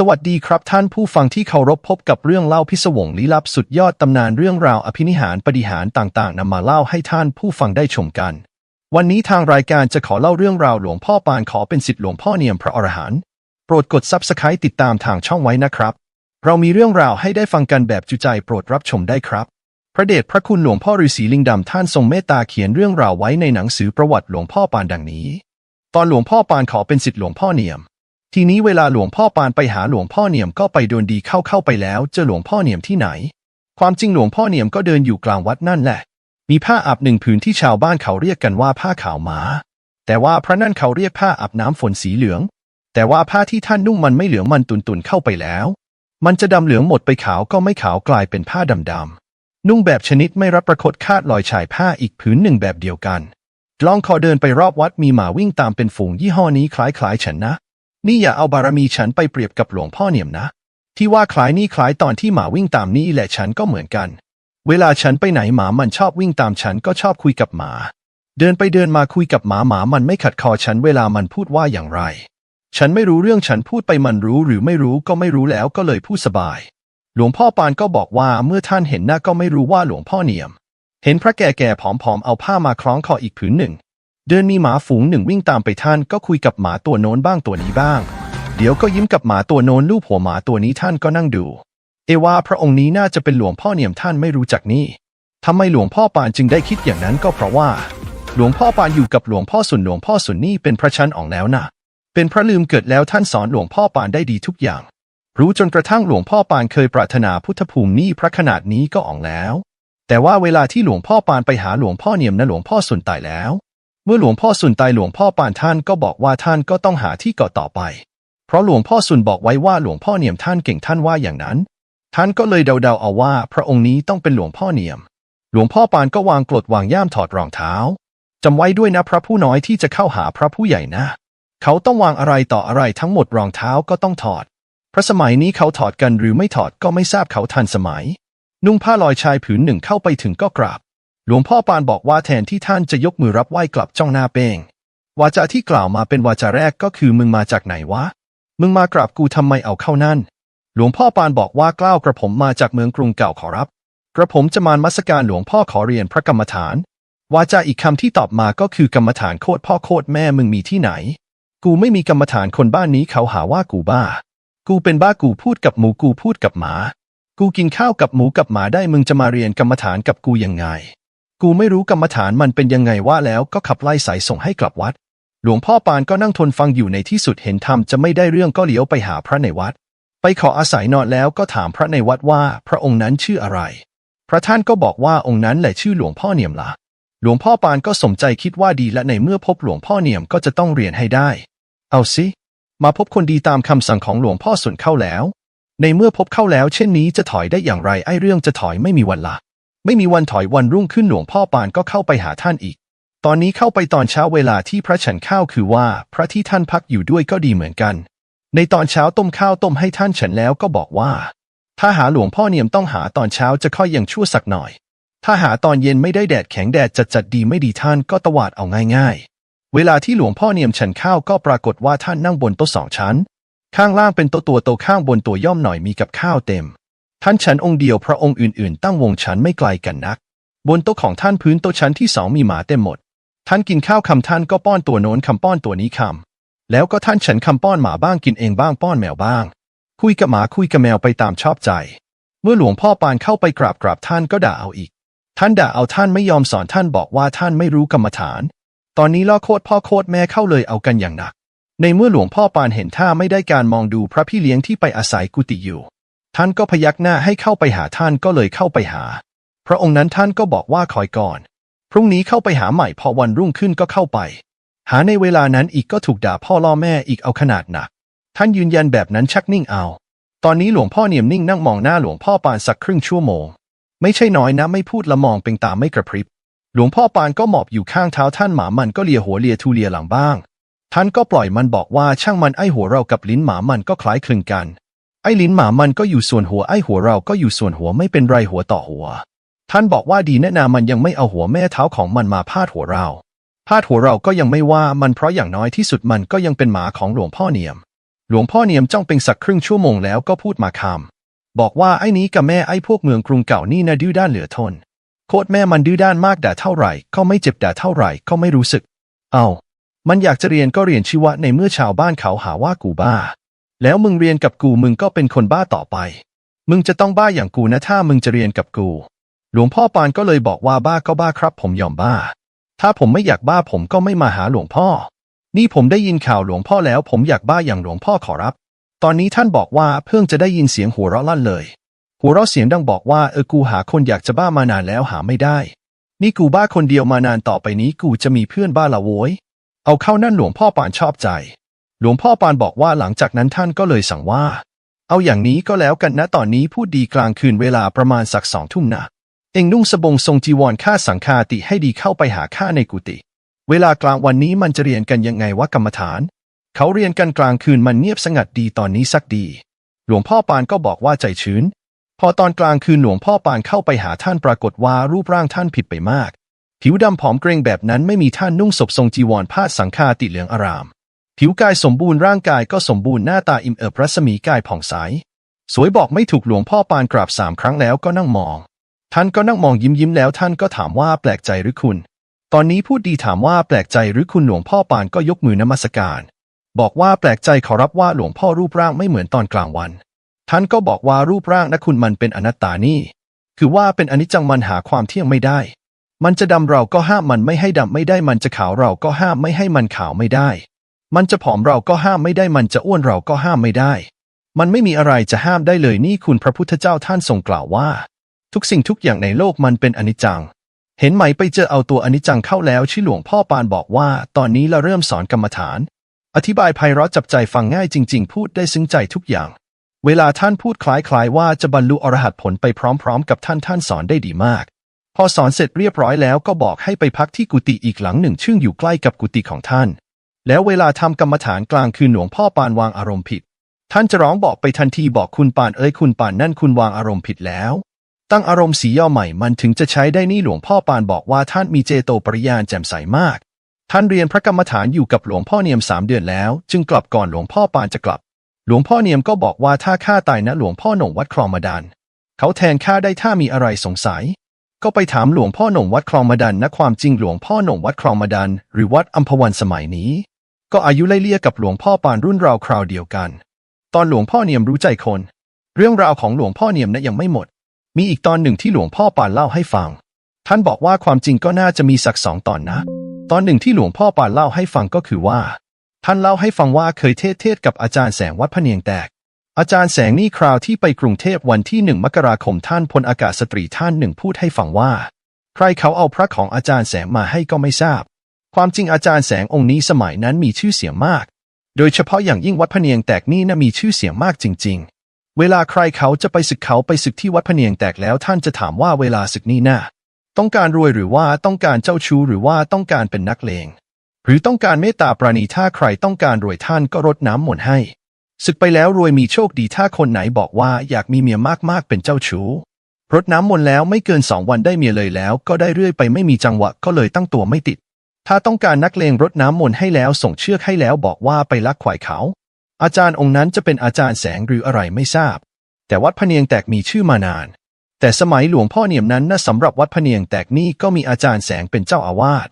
สวัสดีครับท่านผู้ฟังที่เคารพพบกับเรื่องเล่าพิศวงลี้ลับสุดยอดตำนานเรื่องราวอภินิหารปฏิหารต่างๆนำมาเล่าให้ท่านผู้ฟังได้ชมกัน วันนี้ทางรายการจะขอเล่าเรื่องราวหลวงพ่อปานขอเป็นสิทธิหลวงพ่อเนียมพระอรหันต์โปรดกดซับสไครต์ติดตามทางช่องไว้นะครับ เรามีเรื่องราวให้ได้ฟังกันแบบจุใจโปรดรับชมได้ครับ พระเดชพระคุณหลวงพ่อฤาษีลิงดำท่านทรงเมตตาเขียนเรื่องราวไว้ในหนังสือประวัติหลวงพ่อปานดังนี้ ตอนหลวงพ่อปานขอเป็นสิทธิหลวงพ่อเนียม ทีนี้เวลาหลวงพ่อปานไปหาหลวงพ่อเนียมก็ไปโดนดีเข้าเข้าไปแล้วเจอหลวงพ่อเนียมที่ไหน ความจริงหลวงพ่อเนียมก็เดินอยู่กลางวัดนั่นแหละ มีผ้าอาบหนึ่งผืนที่ชาวบ้านเขาเรียกกันว่าผ้าขาวหมา แต่ว่าพระนั่นเขาเรียกผ้าอาบน้ำฝนสีเหลือง แต่ว่าผ้าที่ท่านนุ่งมันไม่เหลืองมันตุนตุนๆเข้าไปแล้ว มันจะดำเหลืองหมดไปขาวก็ไม่ขาวกลายเป็นผ้าดำดำๆนุ่งแบบชนิดไม่รับประคตคาดลอยชายผ้าอีกผืนหนึ่งแบบเดียวกันลองคอเดินไปรอบวัดมีหมาวิ่งตามเป็นฝูงยี่ห้อนี้คล้ายๆฉันนะ นี่อย่าเอาบารมีฉันไปเปรียบกับหลวงพ่อเนียมนะ ที่ว่าคล้ายนี่คล้ายตอนที่หมาวิ่งตามนี่แหละฉันก็เหมือนกัน เวลาฉันไปไหนหมามันชอบวิ่งตามฉันก็ชอบคุยกับหมา เดินไปเดินมาคุยกับหมาหมามันไม่ขัดคอฉันเวลามันพูดว่าอย่างไร ฉันไม่รู้เรื่องฉันพูดไปมันรู้หรือไม่รู้ก็ไม่รู้แล้วก็เลยพูดสบาย หลวงพ่อปานก็บอกว่าเมื่อท่านเห็นหน้าก็ไม่รู้ว่าหลวงพ่อเนียม เห็นพระแก่ๆผอมๆเอาผ้ามาคล้องคออีกผืนหนึ่ง เดินมีหมาฝูงหนึ่งวิ่งตามไปท่านก็คุยกับหมาตัวโน้นบ้างตัวนี้บ้าง เดี๋ยวก็ยิ้มกับหมาตัวโน้นลูบหัวหมาตัวนี้ท่านก็นั่งดู เอว่าพระองค์นี้น่าจะเป็นหลวงพ่อเนียมท่านไม่รู้จักนี่ทำไมหลวงพ่อปานจึงได้คิดอย่างนั้นก็เพราะว่า หลวงพ่อปานอยู่กับหลวงพ่อสุนหลวงพ่อสุนนี่เป็นพระชั้นอ่องแล้วนะเป็นพระลืมเกิดแล้วท่านสอนหลวงพ่อปานได้ดีทุกอย่าง รู้จนกระทั่งหลวงพ่อปานเคยปรารถนาพุทธภูมินี่พระขนาดนี้ก็อ่องแล้ว แต่ว่าเวลาที่หลวงพ่อปานไปหาหลวงพ่อเนียมนะหลวงพ่อสุนตายแล้ว เมื่อหลวงพ่อสุนตายหลวงพ่อปานท่านก็บอกว่าท่านก็ต้องหาที่เกาะต่อไป เพราะหลวงพ่อสุนบอกไว้ว่าหลวงพ่อเนียมท่านเก่งท่านว่าอย่างนั้น ท่านก็เลยเดาๆเอาว่า พระองค์นี้ต้องเป็นหลวงพ่อเนียม หลวงพ่อปานก็วางกรดวางย่ามถอดรองเท้าจำไว้ด้วยนะพระผู้น้อยที่จะเข้าหาพระผู้ใหญ่นะ เขาต้องวางอะไรต่ออะไรทั้งหมดรองเท้าก็ต้องถอดเพราะสมัยนี้เขาถอดกันหรือไม่ถอดก็ไม่ทราบเขาทันสมัย นุ่งผ้าลอยชายผืนหนึ่งเข้าไปถึงก็กราบ หลวงพ่อปานบอกว่าแทนที่ท่านจะยกมือรับไหว้กลับจ้องหน้าเป้งวาจาที่กล่าวมาเป็นวาจาแรกก็คือมึงมาจากไหนวะ มึงมากราบกูทำไมเอาเข้านั่น หลวงพ่อปานบอกว่ากล้าวกระผมมาจากเมืองกรุงเก่าขอรับ กระผมจะมานมัสการหลวงพ่อขอเรียนพระกรรมฐาน วาจาอีกคำที่ตอบมาก็คือกรรมฐานโคตรพ่อโคตรแม่มึงมีที่ไหน กูไม่มีกรรมฐานคนบ้านนี้เขาหาว่ากูบ้า กูเป็นบ้ากูพูดกับหมูกูพูดกับหมา กูกินข้าวกับหมูกับหมาได้มึงจะมาเรียนกรรมฐานกับกูยังไง กูไม่รู้กรรมฐานมันเป็นยังไงว่าแล้วก็ขับไล่สายส่งให้กลับวัด หลวงพ่อปานก็นั่งทนฟังอยู่ในที่สุดเห็นธรรมจะไม่ได้เรื่องก็เลี้ยวไปหาพระในวัด ไปขออาศัยนอนแล้วก็ถามพระในวัดว่า พระองค์นั้นชื่ออะไร พระท่านก็บอกว่าองค์นั้นแหละชื่อหลวงพ่อเนียมละหลวงพ่อปานก็สมใจคิดว่าดีและในเมื่อพบหลวงพ่อเนียมก็จะต้องเรียนให้ได้ เอาสิมาพบคนดีตามคำสั่งของหลวงพ่อสุนเข้าแล้ว ในเมื่อพบเข้าแล้วเช่นนี้จะถอยได้อย่างไรไอ้เรื่องจะถอยไม่มีวันละ ไม่มีวันถอยวันรุ่งขึ้นหลวงพ่อปานก็เข้าไปหาท่านอีก ตอนนี้เข้าไปตอนเช้าเวลาที่พระฉันข้าวคือว่าพระที่ท่านพักอยู่ด้วยก็ดีเหมือนกัน ในตอนเช้าต้มข้าวต้มให้ท่านฉันแล้วก็บอกว่า ถ้าหาหลวงพ่อเนียมต้องหาตอนเช้าจะค่อยยังชั่วสักหน่อย ถ้าหาตอนเย็นไม่ได้แดดแข็งแดดจัดจัดดีไม่ดีท่านก็ตวาดเอาง่ายๆ เวลาที่หลวงพ่อเนียมฉันข้าวก็ปรากฏว่าท่านนั่งบนโต๊ะสองชั้น ข้างล่างเป็นโต๊ะตัวโตข้างบนตัวย่อมหน่อยมีกับข้าวเต็ม ท่านฉันองค์เดียวพระองค์อื่นๆ ตั้งวงฉันไม่ไกลกันนัก บนโต๊ะของท่านพื้นโต๊ะชั้นที่สองมีหมาเต็มหมด ท่านกินข้าวคำท่านก็ป้อนตัวโน้นคำป้อนตัวนี้คำแล้วก็ท่านฉันคำป้อนหมาบ้างกินเองบ้างป้อนแมวบ้าง คุยกับหมาคุยกับแมวไปตามชอบใจ เมื่อหลวงพ่อปานเข้าไปกราบกราบท่านก็ด่าเอาอีก ท่านด่าเอาท่านไม่ยอมสอนท่านบอกว่าท่านไม่รู้กรรมฐาน ตอนนี้ล่อโคตรพ่อโคตรแม่เข้าเลยเอากันอย่างหนัก ในเมื่อหลวงพ่อปานเห็นท่าไม่ได้การมองดูพระพี่เลี้ยงที่ไปอาศัยกุฏิอยู่ ท่านก็พยักหน้าให้เข้าไปหาท่านก็เลยเข้าไปหา พระองค์นั้นท่านก็บอกว่าคอยก่อน พรุ่งนี้เข้าไปหาใหม่พอวันรุ่งขึ้นก็เข้าไป หาในเวลานั้นอีกก็ถูกด่าพ่อล่อแม่อีกเอาขนาดหนัก ท่านยืนยันแบบนั้นชักนิ่งเอา ตอนนี้หลวงพ่อเนียมนิ่งนั่งมองหน้าหลวงพ่อปานสักครึ่งชั่วโมง ไม่ใช่น้อยนะไม่พูดละมองเป็นตาไม่กระพริบ หลวงพ่อปานก็หมอบอยู่ข้างเท้าท่านหมามันก็เลียหัวเลียทูเลียหลังบ้าง ท่านก็ปล่อยมันบอกว่าช่างมันไอหัวเรากับลิ้นหมามันก็คล้ายคลึงกัน ไอ้ลิ้นหมามันก็อยู่ส่วนหัวไอ้หัวเราก็อยู่ส่วนหัวไม่เป็นไรหัวต่อหัว ท่านบอกว่าดีแน่นามันยังไม่เอาหัวแม่เท้าของมันมาพาดหัวเราพาดหัวเราก็ยังไม่ว่ามันเพราะอย่างน้อยที่สุดมันก็ยังเป็นหมาของหลวงพ่อเนียม หลวงพ่อเนียมจ้องเป็นสักครึ่งชั่วโมงแล้วก็พูดมาคำบอกว่าไอ้นี้กับแม่ไอ้พวกเมืองกรุงเก่านี่นะดื้อด้านเหลือทน โคตรแม่มันดื้อด้านมากด่าเท่าไหร่ ก็ไม่เจ็บด่าเท่าไหร่ก็ไม่รู้สึก เอามันอยากจะเรียนก็เรียนชีวะในเมื่อชาวบ้านเขาหาว่ากูบ้า แล้วมึงเรียนกับกูมึงก็เป็นคนบ้าต่อไป มึงจะต้องบ้าอย่างกูนะถ้ามึงจะเรียนกับกู หลวงพ่อปานก็เลยบอกว่าบ้าก็บ้าครับ ผมยอมบ้า ถ้าผมไม่อยากบ้าผมก็ไม่มาหาหลวงพ่อ นี่ผมได้ยินข่าวหลวงพ่อแล้วผมอยากบ้าอย่างหลวงพ่อขอรับ ตอนนี้ท่านบอกว่าเพิ่งจะได้ยินเสียงหัวเราะลั่นเลย หัวเราะเสียงดังบอกว่าเออกูหาคนอยากจะบ้ามานานแล้วหาไม่ได้ นี่กูบ้าคนเดียวมานานต่อไปนี้กูจะมีเพื่อนบ้าละโว้ยเอาเข้านั่นหลวงพ่อปานชอบใจ หลวงพ่อปานบอกว่าหลังจากนั้นท่านก็เลยสั่งว่า เอาอย่างนี้ก็แล้วกันนะตอนนี้พูดดีกลางคืนเวลาประมาณสักสองทุ่มนะเองนุ่งสบงทรงจีวรค่าสังฆาติให้ดีเข้าไปหาข้าในกุฏิเวลากลางวันนี้มันจะเรียนกันยังไงวะกรรมฐาน เขาเรียนกันกลางคืนมันเงียบสงัดดีตอนนี้สักดี หลวงพ่อปานก็บอกว่าใจชื้น พอตอนกลางคืนหลวงพ่อปานเข้าไปหาท่านปรากฏว่ารูปร่างท่านผิดไปมาก ผิวดำผอมเกรงแบบนั้นไม่มีท่านนุ่งศพทรงจีวรผ้าสังฆาติเหลืองอาราม ผิวกายสมบูรณ์ร่างกายก็สมบูรณ์หน้าตาอิ่มเอิบรัศมีกายผ่องใส สวยบอกไม่ถูกหลวงพ่อปานกราบสามครั้งแล้วก็นั่งมอง ท่านก็นั่งมองยิ้มยิ้มแล้วท่านก็ถามว่าแปลกใจหรือคุณ ตอนนี้พูดดีถามว่าแปลกใจหรือคุณหลวงพ่อปานก็ยกมือนมัสการ บอกว่าแปลกใจขอรับว่าหลวงพ่อรูปร่างไม่เหมือนตอนกลางวัน ท่านก็บอกว่ารูปร่างนะคุณมันเป็นอนัตตานี่ คือว่าเป็นอนิจจังมันหาความเที่ยงไม่ได้ มันจะดำเราก็ห้ามมันไม่ให้ดำไม่ได้มันจะขาวเราก็ห้ามไม่ให้มันขาวไม่ได้ มันจะผอมเราก็ห้ามไม่ได้ มันจะอ้วนเราก็ห้ามไม่ได้ มันไม่มีอะไรจะห้ามได้เลยนี่คุณพระพุทธเจ้าท่านทรงกล่าวว่า ทุกสิ่งทุกอย่างในโลกมันเป็นอนิจจัง เห็นไหมไปเจอเอาตัวอนิจจังเข้าแล้วชื่อหลวงพ่อปานบอกว่า ตอนนี้เราเริ่มสอนกรรมฐาน อธิบายไพเราะจับใจฟังง่ายจริง ๆ พูดได้ซึ้งใจทุกอย่าง เวลาท่านพูดคล้ายๆ ว่าจะบรรลุอรหัตผลไปพร้อม ๆ กับท่านท่านสอนได้ดีมาก พอสอนเสร็จเรียบร้อยแล้วก็บอกให้ไปพักที่กุฏิอีกหลังหนึ่ง ซึ่งอยู่ใกล้กับกุฏิของท่าน แล้วเวลาทำกรรมฐานกลางคืนหลวงพ่อปานวางอารมณ์ผิด ท่านจะร้องบอกไปทันทีบอกคุณปานเอ้ยคุณปานนั่นคุณวางอารมณ์ผิดแล้ว ตั้งอารมณ์สีย่อใหม่มันถึงจะใช้ได้นี่หลวงพ่อปานบอกว่าท่านมีเจโตปริยานแจ่มใสมาก ท่านเรียนพระกรรมฐานอยู่กับหลวงพ่อเนียมสามเดือนแล้ว จึงกลับก่อนหลวงพ่อปานจะกลับ หลวงพ่อเนียมก็บอกว่าถ้าข้าตายนะหลวงพ่อหน่งวัดคลองมาดันเขาแทนข้าได้ถ้ามีอะไรสงสัย ก็ไปถามหลวงพ่อหน่งวัดคลองมาดันนะความจริงหลวงพ่อหน่งวัดคลองมาดัน หรือวัดอัมพวันสมัยนี้ ก็อายุไล่เลี่ยกับหลวงพ่อปานรุ่นราวคราวเดียวกัน ตอนหลวงพ่อเนียมรู้ใจคน เรื่องราวของหลวงพ่อเนียมนะยังไม่หมด มีอีกตอนหนึ่งที่หลวงพ่อปานเล่าให้ฟัง ท่านบอกว่าความจริงก็น่าจะมีสักสองตอนนะ ตอนหนึ่งที่หลวงพ่อปานเล่าให้ฟังก็คือว่า ท่านเล่าให้ฟังว่าเคยเทศเทศกับอาจารย์แสงวัดพะเนียงแตก อาจารย์แสงนี่คราวที่ไปกรุงเทพวันที่หนึ่งมกราคมท่านพลอากาศสตรีท่านหนึ่งพูดให้ฟังว่า ใครเขาเอาพระของอาจารย์แสงมาให้ก็ไม่ทราบ ความจริงอาจารย์แสงองค์นี้สมัยนั้นมีชื่อเสียงมาก โดยเฉพาะอย่างยิ่งวัดพะเนียงแตกนี่นะมีชื่อเสียงมากจริง ๆ เวลาใครเขาจะไปศึกเขาไปศึกที่วัดพะเนียงแตกแล้วท่านจะถามว่าเวลาศึกนี่น่ะต้องการรวยหรือว่าต้องการเจ้าชู้หรือว่าต้องการเป็นนักเลง หรือต้องการเมตตาปราณีถ้าใครต้องการรวยท่านก็รดน้ำมนต์ให้ศึกไปแล้วรวยมีโชคดีถ้าคนไหนบอกว่าอยากมีเมียมากๆเป็นเจ้าชู้รดน้ำมนต์แล้วไม่เกินสองวันได้เมียเลยแล้ว ก็ได้เรื่อยไปไม่มีจังหวะก็เลยตั้งตัวไม่ติด ถ้าต้องการนักเลงรดน้ำมนต์ให้แล้วส่งเชือกให้แล้วบอกว่าไปลักควายเขา อาจารย์องค์นั้นจะเป็นอาจารย์แสงหรืออะไรไม่ทราบ แต่วัดพะเนียงแตกมีชื่อมานาน แต่สมัยหลวงพ่อเนียมนั้นนะสำหรับวัดพะเนียงแตกนี่ก็มีอาจารย์แสงเป็นเจ้าอาวาส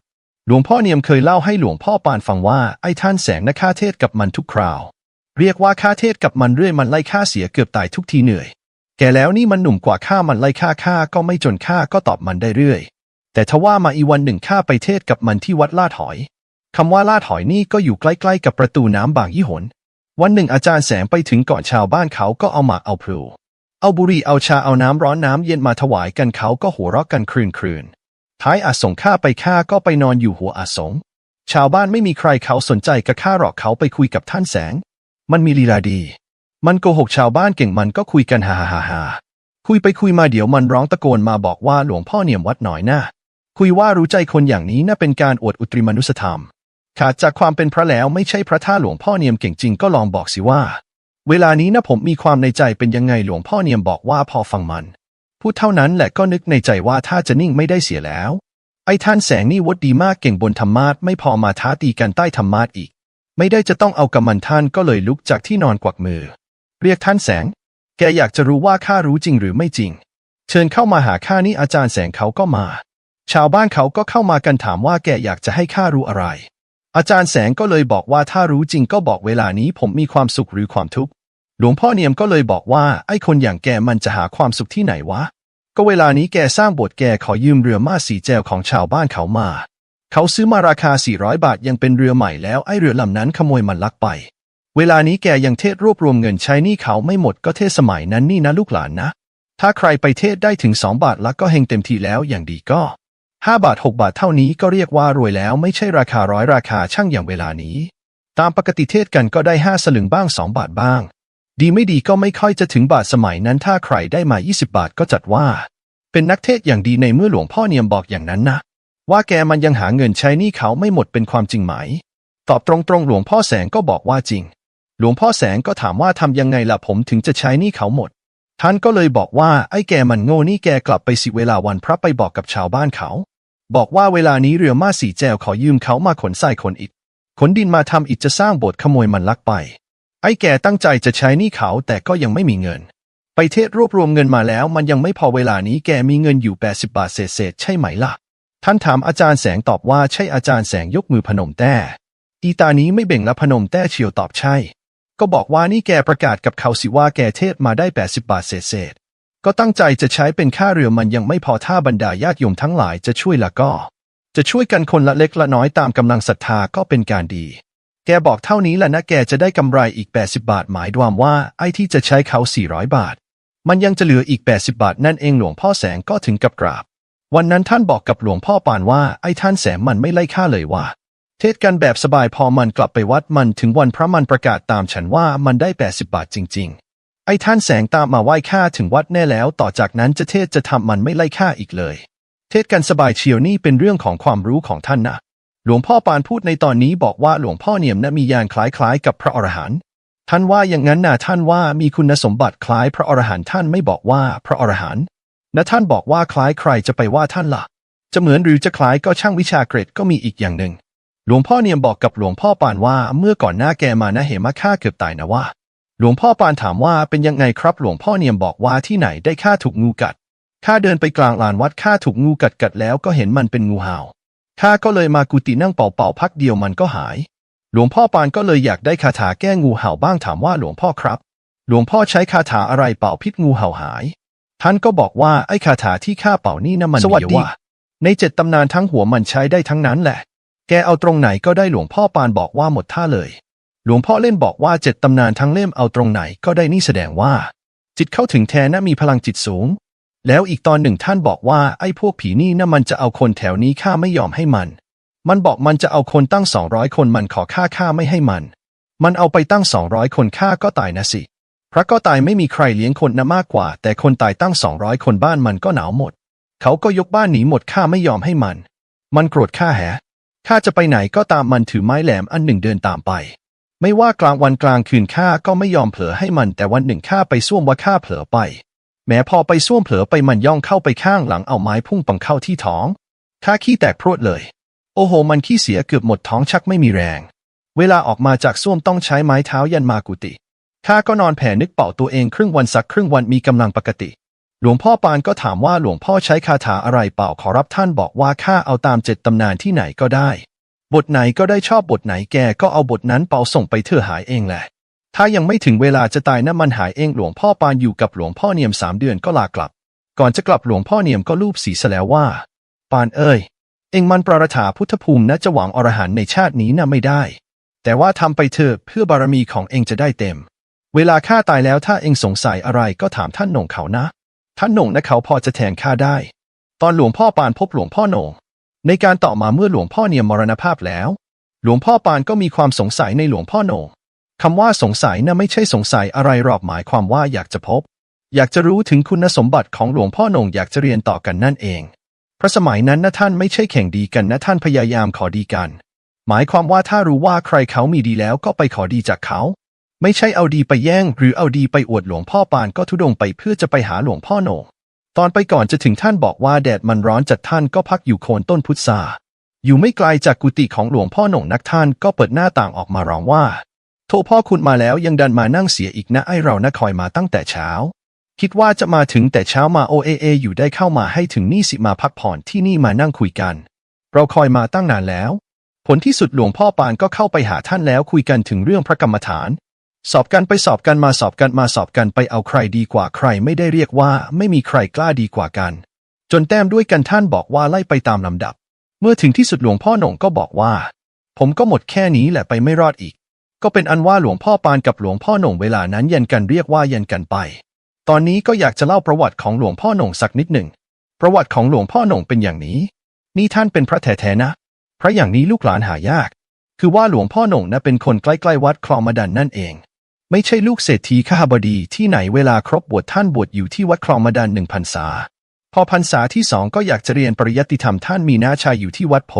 หลวงพ่อเนียมเคยเล่าให้หลวงพ่อปานฟังว่าไอ้ท่านแสงนะค่าเทศกับมันทุกคราว เรียกว่าค่าเทศกับมันเรื่อยมันไล่ค่าเสียเกือบตายทุกทีเหนื่อยแกแล้วนี่มันหนุ่มกว่าข้ามันไล่ค่าข้าก็ไม่จนข้าก็ตอบมันได้เรื่อย แต่ทว่ามาอีวันหนึ่งข้าไปเทศกับมันที่วัดลาดหอยคำว่าลาดหอยนี่ก็อยู่ใกล้ๆกับประตูน้ำบางยี่หน วันหนึ่งอาจารย์แสงไปถึงก่อนชาวบ้านเขาก็เอาหมากเอาพลูเอาบุหรี่เอาชาเอาน้ำร้อนน้ำเย็นมาถวายกันเขาก็หัวเราะกันครืนครืนท้ายอาสงข้าไปข้าก็ไปนอนอยู่หัวอาสง ชาวบ้านไม่มีใครเขาสนใจกับข้าหรอกเขาไปคุยกับท่านแสง มันมีลีลาดี มันโกหกชาวบ้านเก่งมันก็คุยกันฮ่าฮ่าฮ่าคุยไปคุยมาเดี๋ยวมันร้องตะโกนมาบอกว่าหลวงพ่อเนียมวัดหน่อยนะ คุยว่ารู้ใจคนอย่างนี้น่าเป็นการอวดอุตริมนุสธรรม ขาดจากความเป็นพระแล้วไม่ใช่พระท่าหลวงพ่อเนียมเก่งจริงก็ลองบอกสิว่า เวลานี้นะผมมีความในใจเป็นยังไงหลวงพ่อเนียมบอกว่าพอฟังมัน พูดเท่านั้นแหละก็นึกในใจว่าถ้าจะนิ่งไม่ได้เสียแล้ว ไอ้ท่านแสงนี่วดดีมากเก่งบนธรรมาทไม่พอมาท้าตีกันใต้ธรรมาทอีก ไม่ได้จะต้องเอากับมันท่านก็เลยลุกจากที่นอนกวักมือ เรียกท่านแสง แกอยากจะรู้ว่าข้ารู้จริงหรือไม่จริง เชิญเข้ามาหาข้านี่อาจารย์แสงเขาก็มา ชาวบ้านเขาก็เข้ามากันถามว่าแกอยากจะให้ข้ารู้อะไร อาจารย์แสงก็เลยบอกว่าถ้ารู้จริงก็บอกเวลานี้ผมมีความสุขหรือความทุกข์ หลวงพ่อเนียมก็เลยบอกว่าไอ้คนอย่างแกมันจะหาความสุขที่ไหนวะ ก็เวลานี้แกสร้างบสถ์แกขอยืมเรือมาสีแจวของชาวบ้านเขามา เขาซื้อมาราคา 400 บาทยังเป็นเรือใหม่แล้วไอ้เรือลำนั้นขโมยมันลักไป เวลานี้แกยังเทศรวบรวมเงินใช้หนี้เขาไม่หมดก็เทศสมัยนั้นนี่นะลูกหลานนะ ถ้าใครไปเทศได้ถึง2บาทแล้วก็เฮงเต็มทีแล้วอย่างดีก็ 5 บาท 6 บาทเท่านี้ก็เรียกว่ารวยแล้วไม่ใช่ราคาร้อยราคาช่างอย่างเวลานี้ ตามปกติเทศกันก็ได้ 5 สลึงบ้าง 2 บาทบ้าง ดีไม่ดีก็ไม่ค่อยจะถึงบาทสมัยนั้นถ้าใครได้มา 20 บาทก็จัดว่า เป็นนักเทศอย่างดีในเมื่อหลวงพ่อเนียมบอกอย่างนั้นนะว่าแกมันยังหาเงินใช้หนี้เขาไม่หมดเป็นความจริงไหม ตอบตรงๆ หลวงพ่อแสงก็บอกว่าจริง หลวงพ่อแสงก็ถามว่าทำยังไงล่ะผมถึงจะใช้หนี้เขาหมด ท่านก็เลยบอกว่าไอ้แกมันโง่นี่แกกลับไปสิเวลาวันพระไปบอกกับชาวบ้านเขา บอกว่าเวลานี้เรือมาสีแจวขอยืมเขามาขนทรายขนอิฐขนดินมาทำอิฐจะสร้างโบสถ์ขโมยมันลักไป ไอ้แกตั้งใจจะใช้นี้เขาแต่ก็ยังไม่มีเงิน ไปเทศรวบรวมเงินมาแล้วมันยังไม่พอเวลานี้แกมีเงินอยู่ 80 บาทเศษๆใช่ไหมล่ะ ท่านถามอาจารย์แสงตอบว่าใช่อาจารย์แสงยกมือพนมแต้อีตานี้ไม่เบ่งและพนมแต้เชียวตอบใช่ ก็บอกว่านี่แกประกาศกับเขาสิว่าแกเทศมาได้ 80 บาทเศษ ก็ตั้งใจจะใช้เป็นค่าเรือมันยังไม่พอถ้าบรรดาญาติโยมทั้งหลายจะช่วยละก็ จะช่วยกันคนละเล็กละน้อยตามกำลังศรัทธาก็เป็นการดี แกบอกเท่านี้แหละนะแกจะได้กำไรอีก 80 บาทหมายความว่าไอ้ที่จะใช้เขา 400 บาท มันยังจะเหลืออีก 80 บาทนั่นเองหลวงพ่อแสงก็ถึงกับกราบ วันนั้นท่านบอกกับหลวงพ่อปานว่าไอ้ท่านแสงมันไม่ไล่ค่าเลยว่าเทศกันแบบสบายพอมันกลับไปวัดมันถึงวันพระมันประกาศตามฉันว่ามันได้ 80 บาทจริง ๆ ไอ้ท่านแสงตามมาไหว้ค่าถึงวัดแน่แล้ว ต่อจากนั้นจะเทศจะทำมันไม่ไล่ค่าอีกเลย เทศกันสบายเชียวนี่เป็นเรื่องของความรู้ของท่านนะหลวงพ่อปานพูดในตอนนี้บอกว่าหลวงพ่อเนียมนะมียานคล้ายๆ กับพระอรหันต์ท่านว่าอย่างนั้นนะท่านว่ามีคุณสมบัติคล้ายพระอรหันต์ท่านไม่บอกว่าพระอรหันต์และท่านบอกว่าคล้ายใครจะไปว่าท่านละ่ะ จะเหมือนหรือจะคล้ายก็ช่างวิชาเกรดก็มีอีกอย่างหนึ่งหลวงพ่อเนียมบอกกับหลวงพ่อปานว่าเมื่อก่อนหน้าแกมานะเหมาฆ่าเกือบตายนะว่า หลวงพ่อปานถามว่าเป็นยังไงครับหลวงพ่อเนียมบอกว่าที่ไหนได้ฆ่าถูกงูกัดข้าเดินไปกลางลานวัดข้าถูกงูกัดกัดแล้วก็เห็นมันเป็นงูเห่าข้าก็เลยมากุฏินั่งเป่าๆพักเดียวมันก็หาย หลวงพ่อปานก็เลยอยากได้คาถาแก้งูเห่าบ้างถามว่าหลวงพ่อครับ หลวงพ่อใช้คาถาอะไรเป่าพิษงูเห่าหาย ท่านก็บอกว่าไอ้คาถาที่ข้าเป่านี่นะมันสวัสดีเยว่าในเจ็ดตำนานทั้งหัวมันใช้ได้ทั้งนั้นแหละ แกเอาตรงไหนก็ได้หลวงพ่อปานบอกว่าหมดท่าเลย หลวงพ่อเล่นบอกว่าเจ็ดตำนานทั้งเล่มเอาตรงไหนก็ได้นี่แสดงว่า จิตเข้าถึงแทนนะมีพลังจิตสูง แล้วอีกตอนหนึ่งท่านบอกว่าไอ้พวกผีนี่นะมันจะเอาคนแถวนี้ข้าไม่ยอมให้มัน มันบอกมันจะเอาคนตั้งสองร้อยคนมันขอฆ่าข้าไม่ให้มัน มันเอาไปตั้งสองร้อยคนฆ่าก็ตายนะสิ พระก็ตายไม่มีใครเลี้ยงคนนะมากกว่า แต่คนตายตั้งสองร้อยคนบ้านมันก็หนาวหมด เขาก็ยกบ้านหนีหมดข้าไม่ยอมให้มัน มันโกรธข้าแฮะข้าจะไปไหนก็ตามมันถือไม้แหลมอันหนึ่งเดินตามไป ไม่ว่ากลางวันกลางคืนข้าก็ไม่ยอมเผลอให้มัน แต่วันหนึ่งข้าไปส้วมว่าข้าเผลอไป แม้พอไปส้วมเผลอไปมันย่องเข้าไปข้างหลังเอาไม้พุ่งปังเข้าที่ท้องข้าขี้แตกพรวดเลย โอ้โห มันขี้เสียเกือบหมดท้องชักไม่มีแรง เวลาออกมาจากส้วมต้องใช้ไม้เท้ายันมากุฏิข้าก็นอนแผ่นึกเป่าตัวเองครึ่งวันสักครึ่งวันมีกำลังปกติ หลวงพ่อปานก็ถามว่าหลวงพ่อใช้คาถาอะไรเป่าขอรับท่านบอกว่าข้าเอาตามเจ็ดตำนานที่ไหนก็ได้ บทไหนก็ได้ชอบบทไหนแกก็เอาบทนั้นเป่าส่งไปเธอหายเองแหละ ถ้ายังไม่ถึงเวลาจะตายนะมันหายเองหลวงพ่อปานอยู่กับหลวงพ่อเนียมสามเดือนก็ลากลับ ก่อนจะกลับหลวงพ่อเนียมก็ลูบศีรษะแล้วว่า ปานเอ้ย เองมันประรถาพุทธภูมินะจะหวังอรหันในชาตินี้นะไม่ได้ แต่ว่าทำไปเถอะเพื่อบารมีของเองจะได้เต็ม เวลาข้าตายแล้วถ้าเองสงสัยอะไรก็ถามท่านโหน่งเขานะ ท่านโหน่งนะเขาพอจะแทนข้าได้ ตอนหลวงพ่อปานพบหลวงพ่อโหน่ง ในการต่อมาเมื่อหลวงพ่อเนียมมรณภาพแล้ว หลวงพ่อปานก็มีความสงสัยในหลวงพ่อโหน่งคำว่าสงสัยนะไม่ใช่สงสัยอะไรหรอกหมายความว่าอยากจะพบ อยากจะรู้ถึงคุณสมบัติของหลวงพ่อโหน่งอยากจะเรียนต่อกันนั่นเองเพราะสมัยนั้นนะท่านไม่ใช่แข่งดีกันนะท่านพยายามขอดีกัน หมายความว่าถ้ารู้ว่าใครเขามีดีแล้วก็ไปขอดีจากเขา ไม่ใช่เอาดีไปแย่ง หรือเอาดีไปอวดหลวงพ่อปานก็ทุดงไปเพื่อจะไปหาหลวงพ่อโหน่ง ตอนไปก่อนจะถึงท่านบอกว่าแดดมันร้อนจัดท่านก็พักอยู่โคนต้นพุทราอยู่ไม่ไกลจากกุฏิของหลวงพ่อหน่งนักท่านก็เปิดหน้าต่างออกมาร้องว่า โทพ่อคุณมาแล้วยังดันมานั่งเสียอีกนะไอเรานะคอยมาตั้งแต่เช้า คิดว่าจะมาถึงแต่เช้ามาโอเอเออยู่ได้เข้ามาให้ถึงนี่สิมาพักผ่อนที่นี่มานั่งคุยกัน เราคอยมาตั้งนานแล้ว ผลที่สุดหลวงพ่อปานก็เข้าไปหาท่านแล้วคุยกันถึงเรื่องพระกรรมฐาน สอบกันไปสอบกันมาสอบกันมาสอบกันไปเอาใครดีกว่าใครไม่ได้เรียกว่า ไม่มีใครกล้าดีกว่ากัน จนแต้มด้วยกันท่านบอกว่าไล่ไปตามลำดับ เมื่อถึงที่สุดหลวงพ่อหน่งก็บอกว่า ผมก็หมดแค่นี้แหละไปไม่รอดอีก ก็เป็นอันว่าหลวงพ่อปานกับหลวงพ่อหน่งเวลานั้นยันกันเรียกว่ายันกันไป ตอนนี้ก็อยากจะเล่าประวัติของหลวงพ่อหน่งสักนิดหนึ่งประวัติของหลวงพ่อหน่งเป็นอย่างนี้ นี่ท่านเป็นพระแท้ๆนะ พระอย่างนี้ลูกหลานหายาก คือว่าหลวงพ่อหน่งนะเป็นคนใกล้ๆวัดคลองมะดันนั่นเอง ไม่ใช่ลูกเศรษฐีข้าบดีที่ไหนเวลาครบบวชท่านบวชอยู่ที่วัดคลองมะดันหนึ่งพรรษา พอพรรษาที่สองก็อยากจะเรียนปริยัติธรรมท่านมีน้าชายอยู่ที่วัดโพ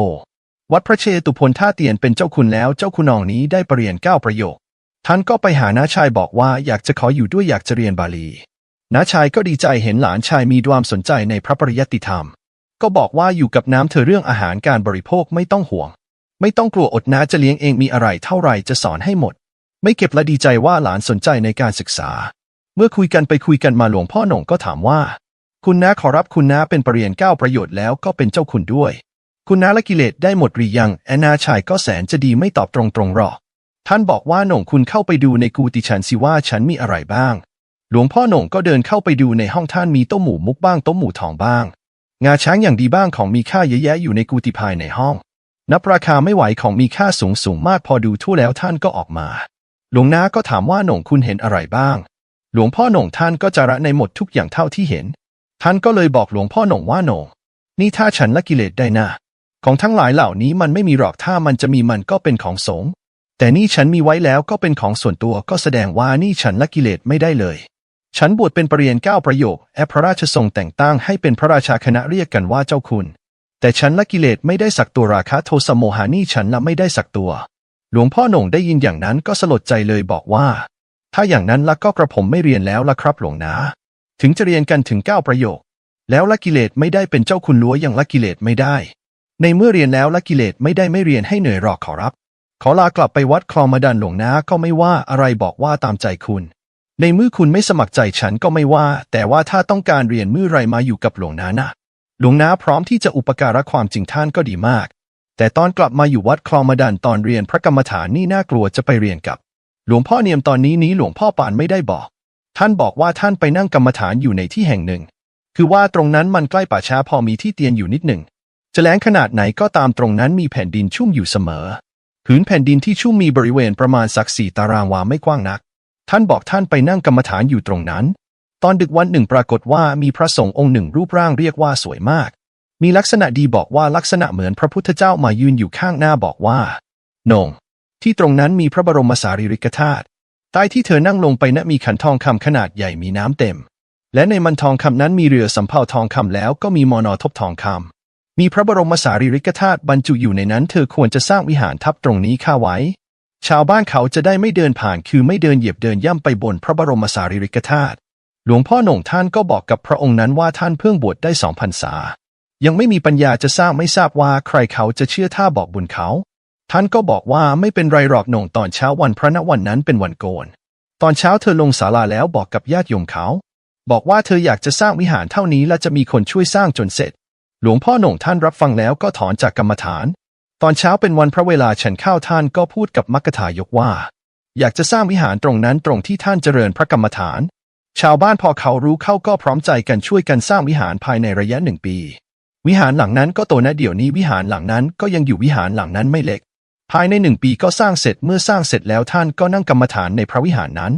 วัดพระเชตุพนท่าเตียนเป็นเจ้าคุณแล้วเจ้าคุณนองนี้ได้ปรริญญาเก้าประโยค ท่านก็ไปหาน้าชายบอกว่าอยากจะขออยู่ด้วยอยากจะเรียนบาลีน้าชายก็ดีใจเห็นหลานชายมีความสนใจในพระปริยัติธรรม ก็บอกว่าอยู่กับน้ำเธอเรื่องอาหารการบริโภคไม่ต้องห่วง ไม่ต้องกลัวอดน้าจะเลี้ยงเองมีอะไรเท่าไหรจะสอนให้หมด ไม่เก็บและดีใจว่าหลานสนใจในการศึกษา เมื่อคุยกันไปคุยกันมาหลวงพ่อหน่งก็ถามว่า คุณน้าขอรับคุณน้าเป็นปรริญญาเก้าประโยชน์แล้วก็เป็นเจ้าคุณด้วย คุณน้าละกิเลสได้หมดหรือยังแอนนาชายก็แสนจะดีไม่ตอบตรงๆหรอกท่านบอกว่าหน่งคุณเข้าไปดูในกูติฉันสิว่าฉันมีอะไรบ้าง หลวงพ่อหน่งก็เดินเข้าไปดูในห้องท่านมีโต๊ะหมูมุกบ้างโต๊ะหมูทองบ้าง งาช้างอย่างดีบ้างของมีค่าเยอะแยะอยู่ในกูติภายในห้อง นับราคาไม่ไหวของมีค่าสูงสูงมากพอดูทั่วแล้วท่านก็ออกมา หลวงน้าก็ถามว่าหน่งคุณเห็นอะไรบ้าง หลวงพ่อหน่งท่านก็จะระในหมดทุกอย่างเท่าที่เห็น ท่านก็เลยบอกหลวงพ่อหน่งว่าหน่งนี่ถ้าฉันละกิเลสได้นะของทั้งหลายเหล่านี้มันไม่มีหรอกถ้ามันจะมีมันก็เป็นของสงฆ์แต่นี่ฉันมีไว้แล้วก็เป็นของส่วนตัวก็แสดงว่านี่ฉันละกิเลสไม่ได้เลย ฉันบวชเป็นปรริญญาเก้าประโยคแอพระราชทรงแต่งตั้งให้เป็นพระราชาคณะเรียกกันว่าเจ้าคุณ แต่ฉันละกิเลสไม่ได้สักตัวราคะโทสโมหานี่ฉันละไม่ได้สักตัว หลวงพ่อหน่งได้ยินอย่างนั้นก็สลดใจเลยบอกว่า ถ้าอย่างนั้นละก็กระผมไม่เรียนแล้วละครับหลวงนาถึงจะเรียนกันถึงเก้าประโยค แล้วละกิเลสไม่ได้เป็นเจ้าคุณลัวอย่างละกิเลสไม่ได้ ในเมื่อเรียนแล้วละกิเลสไม่ได้ไม่เรียนให้เหนื่อยหรอกขอรับ ขอลากลับไปวัดคลองมาดันหลวงนาก็ไม่ว่าอะไรบอกว่าตามใจคุณ ในเมื่อคุณไม่สมัครใจฉันก็ไม่ว่า แต่ว่าถ้าต้องการเรียนเมื่อไรมาอยู่กับหลวงนานะหลวงนาพร้อมที่จะอุปการะความจริงท่านก็ดีมาก แต่ตอนกลับมาอยู่วัดคลองมาดันตอนเรียนพระกรรมฐานนี่น่ากลัวจะไปเรียนกับ หลวงพ่อเนียมตอนนี้นี้หลวงพ่อปานไม่ได้บอก ท่านบอกว่าท่านไปนั่งกรรมฐานอยู่ในที่แห่งหนึ่ง คือว่าตรงนั้นมันใกล้ป่าช้าพอมีที่เตียนอยู่นิดหนึ่งจะแล้งขนาดไหนก็ตามตรงนั้นมีแผ่นดินชุ่มอยู่เสมอผืนแผ่นดินที่ชุ่มมีบริเวณประมาณสักสี่ตารางวาไม่กว้างนัก ท่านบอกท่านไปนั่งกรรมฐานอยู่ตรงนั้น ตอนดึกวันหนึ่งปรากฏว่ามีพระสงฆ์องค์หนึ่งรูปร่างเรียกว่าสวยมาก มีลักษณะดีบอกว่าลักษณะเหมือนพระพุทธเจ้ามายืนอยู่ข้างหน้าบอกว่า นง ที่ตรงนั้นมีพระบรมสารีริกธาตุใต้ที่เธอนั่งลงไปนะมีขันทองคำขนาดใหญ่มีน้ำเต็ม และในมันทองคำนั้นมีเรือสำเภาทองคำแล้วก็มีมอนอทบทองคำมีพระบรมสารีริกธาตุบรรจุอยู่ในนั้นเธอควรจะสร้างวิหารทับตรงนี้ข้าไว้ ชาวบ้านเขาจะได้ไม่เดินผ่านคือไม่เดินเหยียบเดินย่ำไปบนพระบรมสารีริกธาตุหลวงพ่อหน่งท่านก็บอกกับพระองค์นั้นว่าท่านเพิ่งบวชได้สองพรรษา ยังไม่มีปัญญาจะสร้างไม่ทราบว่าใครเขาจะเชื่อท่าบอกบุญเขา ท่านก็บอกว่าไม่เป็นไรหรอกหน่งตอนเช้าวันพระณวันนั้นเป็นวันโกน ตอนเช้าเธอลงศาลาแล้วบอกกับญาติโยมเขา บอกว่าเธออยากจะสร้างวิหารเท่านี้และจะมีคนช่วยสร้างจนเสร็จ หลวงพ่อหน่งท่านรับฟังแล้วก็ถอนจากกรรมฐาน ตอนเช้าเป็นวันพระเวลาฉันข้าวท่านก็พูดกับมัคคทายกว่า อยากจะสร้างวิหารตรงนั้นตรงที่ท่านเจริญพระกรรมฐาน ชาวบ้านพอเขารู้เข้าก็พร้อมใจกันช่วยกันสร้างวิหารภายในระยะหนึ่งปี วิหารหลังนั้นก็โตนะเดี๋ยวนี้วิหารหลังนั้นก็ยังอยู่วิหารหลังนั้นไม่เล็ก ภายในหนึ่งปีก็สร้างเสร็จเมื่อสร้างเสร็จแล้วท่านก็นั่งกรรมฐานในพระวิหารนั้น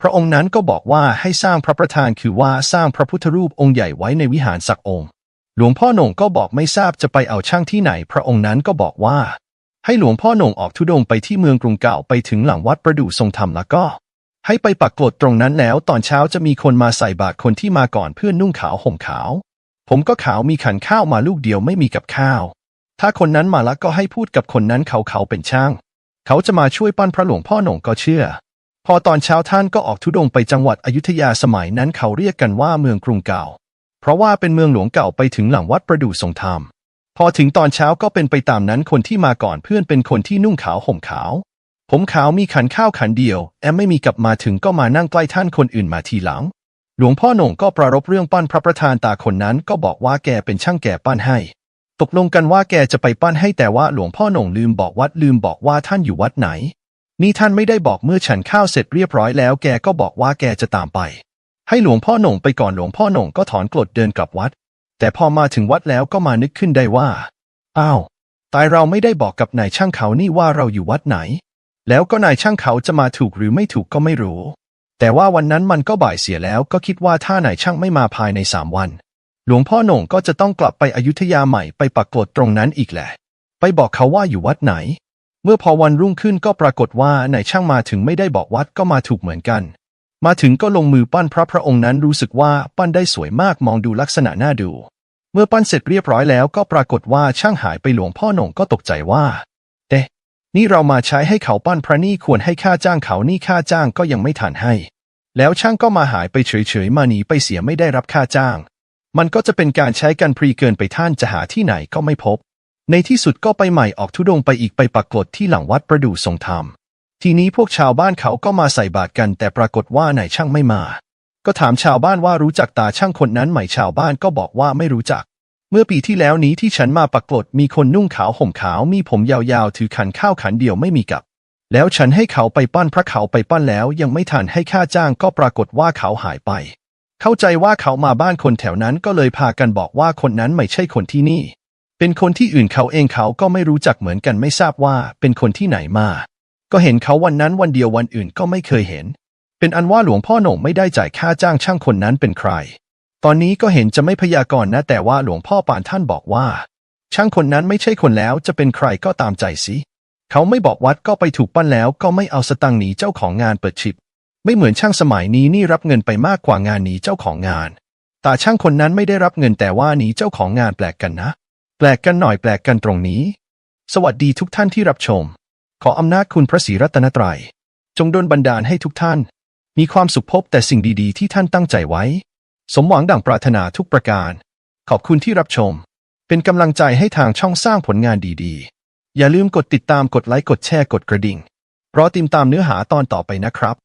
พระองค์นั้นก็บอกว่าให้สร้างพระประธานคือว่าสร้างพระพุทธรูปองค์ใหญ่ไว้ในวิหารสักองค์ หลวงพ่อหน่งก็บอกไม่ทราบจะไปเอาช่างที่ไหน พระองค์นั้นก็บอกว่า ให้หลวงพ่อหน่งออกทุดงไปที่เมืองกรุงเก่าไปถึงหลังวัดประดู่ทรงธรรมแล้วก็ ให้ไปปักกลดตรงนั้นแล้ว ตอนเช้าจะมีคนมาใส่บาตรคนที่มาก่อนเพื่อนนุ่งขาวห่มขาว ผมก็ขาวมีขันข้าวมาลูกเดียวไม่มีกับข้าว ถ้าคนนั้นมาล้วก็ให้พูดกับคนนั้นเขาเขาเป็นช่าง เขาจะมาช่วยปั้นพระหลวงพ่อหน่งก็เชื่อ พอตอนเช้าท่านก็ออกทุดงไปจังหวัดอยุธยาสมัยนั้นเขาเรียกกันว่าเมืองกรุงเก่า เพราะว่าเป็นเมืองหลวงเก่าไปถึงหลังวัดประดู่ทรงธรรม พอถึงตอนเช้าก็เป็นไปตามนั้นคนที่มาก่อนเพื่อนเป็นคนที่นุ่งขาวห่มขาว ผมขาวมีขันข้าวขันเดียว แอมไม่มีกลับมาถึงก็มานั่งใกล้ท่านคนอื่นมาทีหลัง หลวงพ่อหน่งก็ประรบเรื่องปั้นพระประธานตาคนนั้นก็บอกว่าแกเป็นช่างแก่ปั้นให้ ตกลงกันว่าแกจะไปปั้นให้แต่ว่าหลวงพ่อหน่งลืมบอกวัดลืมบอกว่าท่านอยู่วัดไหน นี่ท่านไม่ได้บอกเมื่อฉันข้าวเสร็จเรียบร้อยแล้วแกก็บอกว่าแกจะตามไป ให้หลวงพ่อหน่งไปก่อนหลวงพ่อหน่งก็ถอนกรดเดินกลับวัด แต่พอมาถึงวัดแล้วก็มานึกขึ้นได้ว่า อ้าว ตายเราไม่ได้บอกกับนายช่างเขานี่ว่าเราอยู่วัดไหน แล้วก็นายช่างเขาจะมาถูกหรือไม่ถูกก็ไม่รู้ แต่ว่าวันนั้นมันก็บ่ายเสียแล้วก็คิดว่าถ้านายช่างไม่มาภายในสามวัน หลวงพ่อหน่งก็จะต้องกลับไปอยุธยาใหม่ไปปักกรดตรงนั้นอีกแหละ ไปบอกเขาว่าอยู่วัดไหน เมื่อพอวันรุ่งขึ้นก็ปรากฏว่านายช่างมาถึงไม่ได้บอกวัดก็มาถูกเหมือนกัน มาถึงก็ลงมือปั้นพระพระองค์นั้นรู้สึกว่าปั้นได้สวยมากมองดูลักษณะน่าดู เมื่อปั้นเสร็จเรียบร้อยแล้วก็ปรากฏว่าช่างหายไปหลวงพ่อหน่งก็ตกใจว่า นี่เรามาใช้ให้เขาปั้นพระนี่ควรให้ค่าจ้างเขานี่ค่าจ้างก็ยังไม่ทันให้ แล้วช่างก็มาหายไปเฉยๆมาหนีไปเสียไม่ได้รับค่าจ้าง มันก็จะเป็นการใช้กันพรีเกินไปท่านจะหาที่ไหนก็ไม่พบ ในที่สุดก็ไปใหม่ออกทุดงไปอีกไปปักกฏที่หลังวัดประดู่ทรงธรรม ทีนี้พวกชาวบ้านเขาก็มาใส่บาตรกัน แต่ปรากฏว่านายช่างไม่มา ก็ถามชาวบ้านว่ารู้จักตาช่างคนนั้นไหมชาวบ้านก็บอกว่าไม่รู้จัก เมื่อปีที่แล้วนี้ที่ฉันมาปักกฏมีคนนุ่งขาวห่มขาวมีผมยาวๆ ถือขันข้าวขันเดียวไม่มีกับ แล้วฉันให้เขาไปปั้นพระเขาไปปั้นแล้วยังไม่ทันให้ค่าจ้างก็ปรากฏว่าเขาหายไป เข้าใจว่าเขามาบ้านคนแถวนั้นก็เลยพากันบอกว่าคนนั้นไม่ใช่คนที่นี่ เป็นคนที่อื่นเขาเองเขาก็ไม่รู้จักเหมือนกันไม่ทราบว่าเป็นคนที่ไหนมา ก็เห็นเขาวันนั้นวันเดียววันอื่นก็ไม่เคยเห็น เป็นอันว่าหลวงพ่อหน่งไม่ได้จ่ายค่าจ้างช่างคนนั้นเป็นใคร ตอนนี้ก็เห็นจะไม่พยากรณ์นะ แต่ว่าหลวงพ่อปานท่านบอกว่า ช่างคนนั้นไม่ใช่คนแล้วจะเป็นใครก็ตามใจสิเขาไม่บอกวัดก็ไปถูกปั้นแล้วก็ไม่เอาสตังค์หนีเจ้าของงานเปิดชิป ไม่เหมือนช่างสมัยนี้นี่รับเงินไปมากกว่างานหนีเจ้าของงานแต่ช่างคนนั้นไม่ได้รับเงินแต่ว่าหนีเจ้าของงานแปลกกันนะ แปลกกันหน่อยแปลกกันตรงนี้ สวัสดีทุกท่านที่รับชม ขออำนาจคุณพระศรีรัตนตรัย จงดลบันดาลให้ทุกท่าน มีความสุขพบแต่สิ่งดีๆ ที่ท่านตั้งใจไว้ สมหวังดังปรารถนาทุกประการ ขอบคุณที่รับชม เป็นกำลังใจให้ทางช่องสร้างผลงานดีๆ อย่าลืมกดติดตามกดไลค์กดแชร์กดกระดิ่งรอติดตามเนื้อหาตอนต่อไปนะครับ